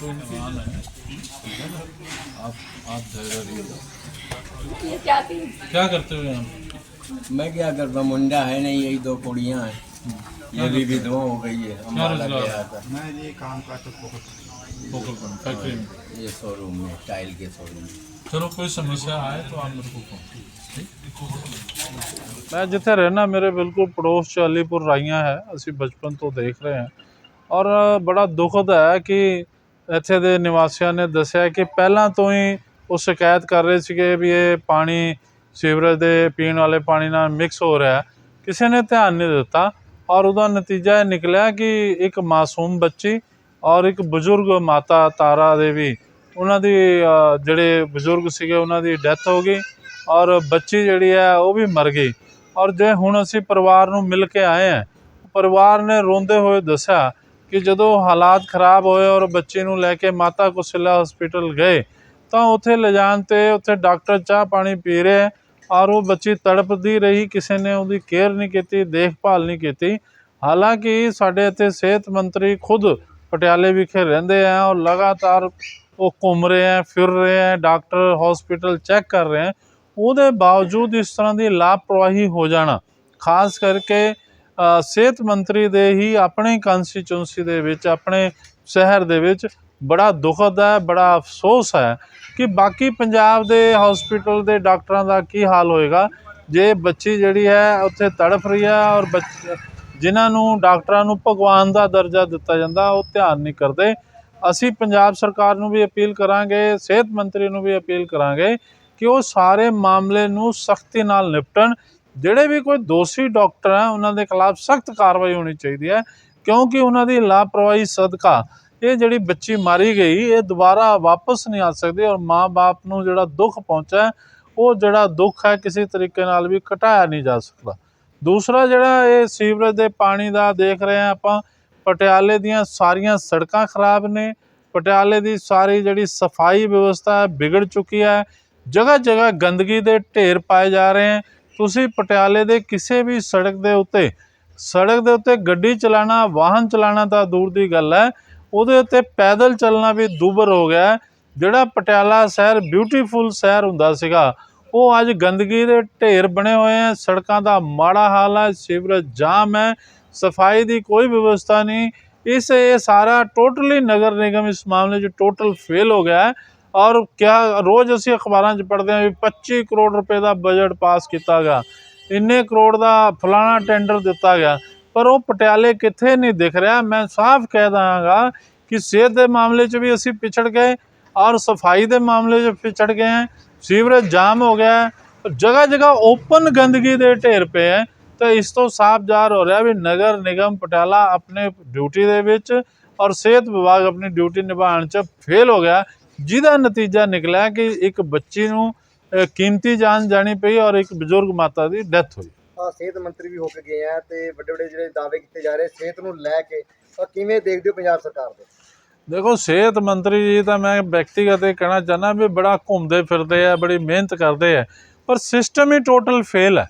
आप आप ये क्या क्या करते हुए आप मैं क्या करता हूँ मुंडा है नहीं यही दो कुड़ियाँ है। ये भी विधवा हो गई है मैं ये काम करता शोरूम में। टाइल के शोरूम में। चलो कोई समस्या आए तो आप मेरे को मैं जिथे रहना मेरे बिल्कुल पड़ोस चालीपुर राइया है। असं बचपन तो देख रहे हैं। और बड़ा दुखद है कि ਇੱਥੇ ਦੇ ਨਿਵਾਸੀਆਂ ਨੇ ਦੱਸਿਆ ਕਿ ਪਹਿਲਾਂ ਤੋਂ ਹੀ ਉਹ ਸ਼ਿਕਾਇਤ ਕਰ ਰਹੇ ਸੀਗੇ ਵੀ ਇਹ ਪਾਣੀ ਸੀਵਰੇਜ ਦੇ ਪੀਣ ਵਾਲੇ ਪਾਣੀ ਨਾਲ ਮਿਕਸ ਹੋ ਰਿਹਾ ਕਿਸੇ ਨੇ ਧਿਆਨ ਨਹੀਂ ਦਿੱਤਾ ਔਰ ਉਹਦਾ ਨਤੀਜਾ ਇਹ ਨਿਕਲਿਆ ਕਿ ਇੱਕ ਮਾਸੂਮ ਬੱਚੀ ਔਰ ਇੱਕ ਬਜ਼ੁਰਗ ਮਾਤਾ ਤਾਰਾ ਦੇਵੀ ਉਹਨਾਂ ਦੀ ਜਿਹੜੇ ਬਜ਼ੁਰਗ ਸੀਗੇ ਉਹਨਾਂ ਦੀ ਡੈਥ ਹੋ ਗਈ ਔਰ ਬੱਚੀ ਜਿਹੜੀ ਹੈ ਉਹ ਵੀ ਮਰ ਗਈ। ਔਰ ਜੇ ਹੁਣ ਅਸੀਂ ਪਰਿਵਾਰ ਨੂੰ ਮਿਲ ਕੇ ਆਏ ਹਾਂ, ਪਰਿਵਾਰ ਨੇ ਰੋਂਦੇ ਹੋਏ ਦੱਸਿਆ ਕਿ ਜਦੋਂ ਹਾਲਾਤ ਖਰਾਬ ਹੋਏ ਔਰ ਬੱਚੀ ਨੂੰ ਲੈ ਕੇ ਮਾਤਾ ਕੁਸ਼ਲਾ ਹਸਪੀਟਲ ਗਏ, ਤਾਂ ਉੱਥੇ ਲਿਜਾਣ ਤੇ ਉੱਥੇ ਡਾਕਟਰ ਚਾਹ ਪਾਣੀ ਪੀ ਰਹੇ ਔਰ ਉਹ ਬੱਚੀ ਤੜਪਦੀ ਰਹੀ, ਕਿਸੇ ਨੇ ਉਹਦੀ ਕੇਅਰ ਨਹੀਂ ਕੀਤੀ, ਦੇਖਭਾਲ ਨਹੀਂ ਕੀਤੀ। ਹਾਲਾਂਕਿ ਸਾਡੇ ਇੱਥੇ ਸਿਹਤ ਮੰਤਰੀ ਖੁਦ ਪਟਿਆਲੇ ਵਿਖੇ ਰਹਿੰਦੇ ਆ ਔਰ ਲਗਾਤਾਰ ਉਹ ਘੁੰਮ ਰਹੇ ਆ, ਫਿਰ ਰਹੇ ਆ, ਡਾਕਟਰ ਹਸਪੀਟਲ ਚੈੱਕ ਕਰ ਰਹੇ ਆ। ਉਹਦੇ ਬਾਵਜੂਦ ਇਸ ਤਰ੍ਹਾਂ ਦੀ ਲਾਪਰਵਾਹੀ ਹੋ ਜਾਣਾ, ਖਾਸ ਕਰਕੇ ਸਿਹਤ ਮੰਤਰੀ ਦੇ ਹੀ ਆਪਣੇ ਕੰਸਟੀਚੁਐਂਸੀ ਦੇ ਵਿੱਚ, ਆਪਣੇ ਸ਼ਹਿਰ ਦੇ ਵਿੱਚ ਬੜਾ ਦੁਖਦ ਹੈ, ਬੜਾ ਅਫਸੋਸ ਹੈ ਕਿ ਬਾਕੀ ਪੰਜਾਬ ਦੇ ਹਸਪੀਟਲ ਦੇ ਡਾਕਟਰਾਂ ਦਾ ਕੀ ਹਾਲ ਹੋਏਗਾ? ਜੇ ਬੱਚੀ ਜਿਹੜੀ ਹੈ, ਉੱਥੇ ਤੜਫ ਰਹੀ ਹੈ ਔਰ ਬੱਚ, ਜਿਨ੍ਹਾਂ ਨੂੰ, ਡਾਕਟਰਾਂ ਨੂੰ ਭਗਵਾਨ ਦਾ ਦਰਜਾ ਦਿੱਤਾ ਜਾਂਦਾ, ਉਹ ਧਿਆਨ ਨਹੀਂ ਕਰਦੇ। ਅਸੀਂ ਪੰਜਾਬ ਸਰਕਾਰ ਨੂੰ ਵੀ ਅਪੀਲ ਕਰਾਂਗੇ, ਸਿਹਤ ਮੰਤਰੀ ਨੂੰ ਵੀ ਅਪੀਲ ਕਰਾਂਗੇ ਕਿ ਉਹ ਸਾਰੇ ਮਾਮਲੇ ਨੂੰ ਸਖਤੀ ਨਾਲ ਨਿਪਟਣ ਜਿਹੜੇ ਵੀ ਕੋਈ ਦੋਸ਼ੀ ਡਾਕਟਰ ਹੈ, ਉਹਨਾਂ ਦੇ ਖਿਲਾਫ ਸਖਤ ਕਾਰਵਾਈ ਹੋਣੀ ਚਾਹੀਦੀ ਹੈ, ਕਿਉਂਕਿ ਉਹਨਾਂ ਦੀ ਲਾਪਰਵਾਹੀ ਸਦਕਾ, ਇਹ ਜਿਹੜੀ ਬੱਚੀ ਮਾਰੀ ਗਈ, ਇਹ ਦੁਬਾਰਾ ਵਾਪਸ ਨਹੀਂ ਆ ਸਕਦੀ ਔਰ ਮਾਂ-ਬਾਪ ਨੂੰ ਜਿਹੜਾ ਦੁੱਖ ਪਹੁੰਚਾ ਉਹ ਜਿਹੜਾ ਦੁੱਖ ਹੈ, ਕਿਸੇ ਤਰੀਕੇ ਨਾਲ ਵੀ ਘਟਾਇਆ ਨਹੀਂ ਜਾ ਸਕਦਾ। ਦੂਸਰਾ ਜਿਹੜਾ ਇਹ ਸੀਵਰੇਜ ਦੇ ਪਾਣੀ ਦਾ ਦੇਖ ਰਹੇ ਹਾਂ ਆਪਾਂ, ਪਟਿਆਲੇ ਦੀਆਂ ਸਾਰੀਆਂ ਸੜਕਾਂ ਖਰਾਬ ਨੇ, ਪਟਿਆਲੇ ਦੀ ਸਾਰੀ ਜਿਹੜੀ ਸਫ਼ਾਈ ਵਿਵਸਥਾ ਹੈ, ਵਿਗੜ ਚੁੱਕੀ ਹੈ ਜਗ੍ਹਾ ਜਗ੍ਹਾ ਗੰਦਗੀ ਦੇ ਢੇਰ ਪਾਏ ਜਾ ਰਹੇ ਹਨ ਤੁਸੀਂ ਪਟਿਆਲੇ ਦੇ ਕਿਸੇ ਵੀ ਸੜਕ ਦੇ ਉੱਤੇ, ਸੜਕ ਦੇ ਉੱਤੇ ਗੱਡੀ ਚਲਾਉਣਾ ਵਾਹਨ ਚਲਾਉਣਾ ਤਾਂ ਦੂਰ ਦੀ ਗੱਲ ਹੈ। ਉਹਦੇ ਉੱਤੇ ਪੈਦਲ ਚੱਲਣਾ ਵੀ ਦੂਬਰ ਹੋ ਗਿਆ ਜਿਹੜਾ ਪਟਿਆਲਾ ਸ਼ਹਿਰ ਬਿਊਟੀਫੁਲ ਸ਼ਹਿਰ ਹੁੰਦਾ ਸੀਗਾ, ਉਹ ਅੱਜ ਗੰਦਗੀ ਦੇ ਢੇਰ ਬਣੇ ਹੋਏ ਹੈ। ਸੜਕਾਂ ਦਾ ਮਾੜਾ ਹਾਲ ਹੈ, ਸੀਵਰੇਜ ਜਾਮ ਹੈ, ਸਫ਼ਾਈ ਦੀ ਕੋਈ ਵਿਵਸਥਾ ਨਹੀਂ। ਇਸ ਇਹ ਸਾਰਾ ਟੋਟਲੀ ਨਗਰ ਨਿਗਮ ਇਸ ਮਾਮਲੇ 'ਚ ਟੋਟਲ ਫੇਲ ਹੋ ਗਿਆ ਔਰ ਕਿਹਾ, ਰੋਜ਼ ਅਸੀਂ ਅਖਬਾਰਾਂ 'ਚ ਪੜ੍ਹਦੇ ਹਾਂ ਵੀ 25 ਕਰੋੜ ਰੁਪਏ ਦਾ ਬਜਟ ਪਾਸ ਕੀਤਾ ਗਿਆ। ਇੰਨੇ ਕਰੋੜ ਦਾ ਫਲਾਣਾ ਟੈਂਡਰ ਦਿੱਤਾ ਗਿਆ। ਪਰ ਉਹ ਪਟਿਆਲੇ ਕਿੱਥੇ ਨਹੀਂ ਦਿਖ ਰਿਹਾ। ਮੈਂ ਸਾਫ਼ ਕਹਿ ਦਾਂਗਾ ਕਿ ਸਿਹਤ ਦੇ ਮਾਮਲੇ 'ਚ ਵੀ ਅਸੀਂ ਪਿਛੜ ਗਏ ਔਰ ਸਫ਼ਾਈ ਦੇ ਮਾਮਲੇ 'ਚ ਪਿਛੜ ਗਏ ਹਾਂ। ਸੀਵਰੇਜ ਜਾਮ ਹੋ ਗਿਆ ਜਗ੍ਹਾ ਜਗ੍ਹਾ ਓਪਨ ਗੰਦਗੀ ਦੇ ਢੇਰ ਪਏ ਹੈ। ਤਾਂ ਇਸ ਤੋਂ ਸਾਫ਼ ਜ਼ਾਹਰ ਹੋ ਰਿਹਾ ਵੀ ਨਗਰ ਨਿਗਮ ਪਟਿਆਲਾ ਆਪਣੇ ਡਿਊਟੀ ਦੇ ਵਿੱਚ ਔਰ ਸਿਹਤ ਵਿਭਾਗ ਆਪਣੀ ਡਿਊਟੀ ਨਿਭਾਉਣ 'ਚ ਫੇਲ ਹੋ ਗਿਆ। ਜਿਹਦਾ ਨਤੀਜਾ ਨਿਕਲਿਆ ਕਿ ਇੱਕ ਬੱਚੀ ਨੂੰ ਅ, ਕੀਮਤੀ ਜਾਨ ਜਾਣੀ ਪਈ ਔਰ ਇੱਕ ਬਜ਼ੁਰਗ ਮਾਤਾ ਦੀ ਡੈਥ ਹੋਈ। ਆ ਸਿਹਤ ਮੰਤਰੀ ਵੀ ਹੋ ਕੇ ਗਏ ਆ ਤੇ ਵੱਡੇ ਵੱਡੇ ਜਿਹੜੇ ਦਾਅਵੇ ਕੀਤੇ ਜਾ ਰਹੇ ਸਿਹਤ ਨੂੰ ਲੈ ਕੇ ਤਾਂ ਕਿਵੇਂ ਦੇਖਦੇ ਹੋ ਪੰਜਾਬ ਸਰਕਾਰ ਦੇ? ਦੇਖੋ ਸਿਹਤ ਮੰਤਰੀ ਜੀ ਤਾਂ ਮੈਂ ਵਿਅਕਤੀਗਤ ਇਹ ਕਹਿਣਾ ਚਾਹੁੰਦਾ ਵੀ ਬੜਾ ਘੁੰਮਦੇ ਫਿਰਦੇ ਆ ਬੜੀ ਮਿਹਨਤ ਕਰਦੇ ਆ ਪਰ ਸਿਸਟਮ ਹੀ ਟੋਟਲ ਫੇਲ ਹੈ।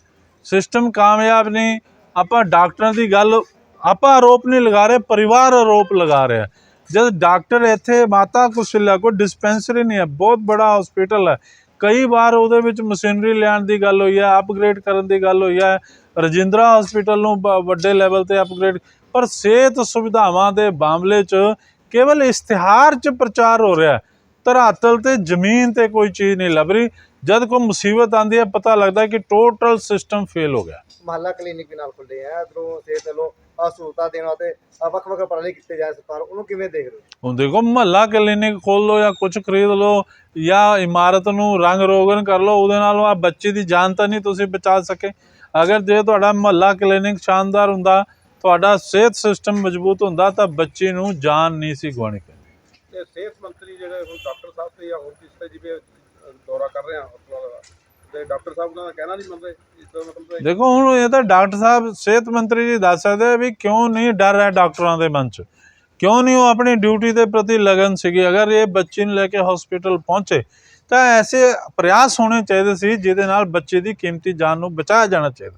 ਸਿਸਟਮ ਕਾਮਯਾਬ ਨਹੀਂ ਆਪਾਂ ਡਾਕਟਰਾਂ ਦੀ ਗੱਲ ਆਪਾਂ ਆਰੋਪ ਨਹੀਂ ਲਗਾ ਰਹੇ ਪਰਿਵਾਰ ਆਰੋਪ ਲਗਾ ਰਿਹਾ। ਜਦ ਡਾਕਟਰ ਇੱਥੇ ਮਾਤਾ ਕੁਸ਼ਲਿਆ ਕੋ ਡਿਸਪੈਂਸਰੀ ਨਹੀਂ ਹੈ, ਬਹੁਤ ਬੜਾ ਹਸਪੀਟਲ ਹੈ। ਕਈ ਵਾਰ ਉਹਦੇ ਵਿੱਚ ਮਸ਼ੀਨਰੀ ਲਿਆਉਣ ਦੀ ਗੱਲ ਹੋਈ ਹੈ ਅਪਗ੍ਰੇਡ ਕਰਨ ਦੀ ਗੱਲ ਹੋਈ ਹੈ। ਰਜਿੰਦਰਾ ਹਸਪੀਟਲ ਨੂੰ ਵੱਡੇ ਲੈਵਲ ਤੇ ਅਪਗ੍ਰੇਡ ਪਰ ਸਿਹਤ ਸੁਵਿਧਾਵਾਂ ਦੇ ਮਾਮਲੇ 'ਚ ਕੇਵਲ ਇਸ਼ਤਿਹਾਰ 'ਚ ਪ੍ਰਚਾਰ ਹੋ ਰਿਹਾ ਧਰਾਤਲ ਤੇ ਜ਼ਮੀਨ ਤੇ ਕੋਈ ਚੀਜ਼ ਨਹੀਂ ਲੱਭ ਰਹੀ। ਜਦ ਕੋਈ ਮੁਸੀਬਤ ਆਂਦੀ ਹੈ, ਪਤਾ ਲੱਗਦਾ ਕਿ ਟੋਟਲ ਸਿਸਟਮ ਫੇਲ ਹੋ ਗਿਆ। ਮਹੱਲਾ ਕਲੀਨਿਕ ਵੀ ਨਾਲ ਖੁੱਲੇ ਆ। ਇਧਰੋਂ ਸਿਹਤ ਵੱਲੋਂ ਸਹੂਲਤਾਂ ਦੇਣ ਵਾਸਤੇ ਵੱਖ ਵੱਖ ਉਪਰਾਲੇ ਕੀਤੇ ਜਾਏ ਸਰਕਾਰ ਉਹਨੂੰ ਕਿਵੇਂ ਦੇਖ ਰਹੇ ਹੋ? ਹੁਣ ਦੇਖੋ ਮਹੱਲਾ ਕਲੀਨਿਕ ਖੋਲ ਲਓ ਜਾਂ ਕੁਝ ਖਰੀਦ ਲਓ ਜਾਂ ਇਮਾਰਤ ਨੂੰ ਰੰਗ ਰੋਗਨ ਕਰ ਲਓ ਉਹਦੇ ਨਾਲ ਆ ਬੱਚੇ ਦੀ ਜਾਨ ਤਾਂ ਨਹੀਂ ਤੁਸੀਂ ਬਚਾ ਸਕੇ। ਅਗਰ ਜੇ ਤੁਹਾਡਾ ਮਹੱਲਾ ਕਲੀਨਿਕ ਸ਼ਾਨਦਾਰ ਹੁੰਦਾ ਤੁਹਾਡਾ ਸਿਹਤ ਸਿਸਟਮ ਮਜ਼ਬੂਤ ਹੁੰਦਾ ਤਾਂ ਬੱਚੀ ਨੂੰ ਜਾਨ ਨਹੀਂ ਸੀ ਗਵਾਉਣੀ ਪੈਂਦੀ। ਤੇ ਸਿਹਤ ਮੰਤਰੀ ਜਿਹੜੇ ਹੁਣ ਡਾਕਟਰ ਸਾਹਿਬ ਤੇ ਜਾਂ ਹੋਰ ਕਿਸੇ ਜਿਵੇਂ ਦੌਰਾ ਕਰ ਰਹੇ ਆ ਹਸਪਤਾਲ ਦਾ ਤੇ ਡਾਕਟਰ ਸਾਹਿਬ ਦਾ ਕਹਿਣਾ ਨਹੀਂ ਮੰਨਦੇ ਇਸ ਦਾ ਮਤਲਬ ਹੈ ਦੇਖੋ ਹੁਣ ਇਹ ਤਾਂ ਡਾਕਟਰ ਸਾਹਿਬ ਸਿਹਤ ਮੰਤਰੀ ਜੀ ਦੱਸ ਸਕਦੇ ਆ ਵੀ ਕਿਉਂ ਨਹੀਂ ਡਰ ਹੈ ਡਾਕਟਰਾਂ ਦੇ ਮਨ 'ਚ? ਕਿਉਂ ਨਹੀਂ ਉਹ ਆਪਣੀ ਡਿਊਟੀ ਦੇ ਪ੍ਰਤੀ ਲਗਨ ਸੀਗੀ? ਅਗਰ ਇਹ ਬੱਚੇ ਨੂੰ ਲੈ ਕੇ ਹਸਪੀਟਲ ਪਹੁੰਚੇ ਤਾਂ ਐਸੇ ਪ੍ਰਯਾਸ ਹੋਣੇ ਚਾਹੀਦੇ ਸੀ ਜਿਹਦੇ ਨਾਲ ਬੱਚੇ ਦੀ ਕੀਮਤੀ ਜਾਨ ਨੂੰ ਬਚਾਇਆ ਜਾਣਾ ਚਾਹੀਦਾ।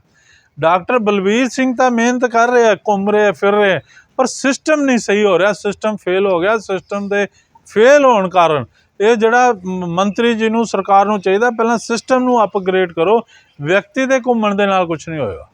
ਡਾਕਟਰ ਬਲਵੀਰ ਸਿੰਘ ਤਾਂ ਮਿਹਨਤ ਕਰ ਰਹੇ ਆ ਘੁੰਮ ਰਹੇ ਆ, ਫਿਰ ਰਹੇ ਆ, ਪਰ ਸਿਸਟਮ ਨਹੀਂ ਸਹੀ ਹੋ ਰਿਹਾ ਸਿਸਟਮ ਫੇਲ ਹੋ ਗਿਆ ਸਿਸਟਮ ਦੇ ਫੇਲ ਹੋਣ ਕਾਰਨ ਇਹ ਜਿਹੜਾ ਮੰਤਰੀ ਜੀ ਨੂੰ ਸਰਕਾਰ ਨੂੰ ਚਾਹੀਦਾ, ਪਹਿਲਾਂ ਸਿਸਟਮ ਨੂੰ ਅਪਗ੍ਰੇਡ ਕਰੋ, ਵਿਅਕਤੀ ਦੇ ਘੁੰਮਣ ਦੇ ਨਾਲ ਕੁਝ ਨਹੀਂ ਹੋਏਗਾ।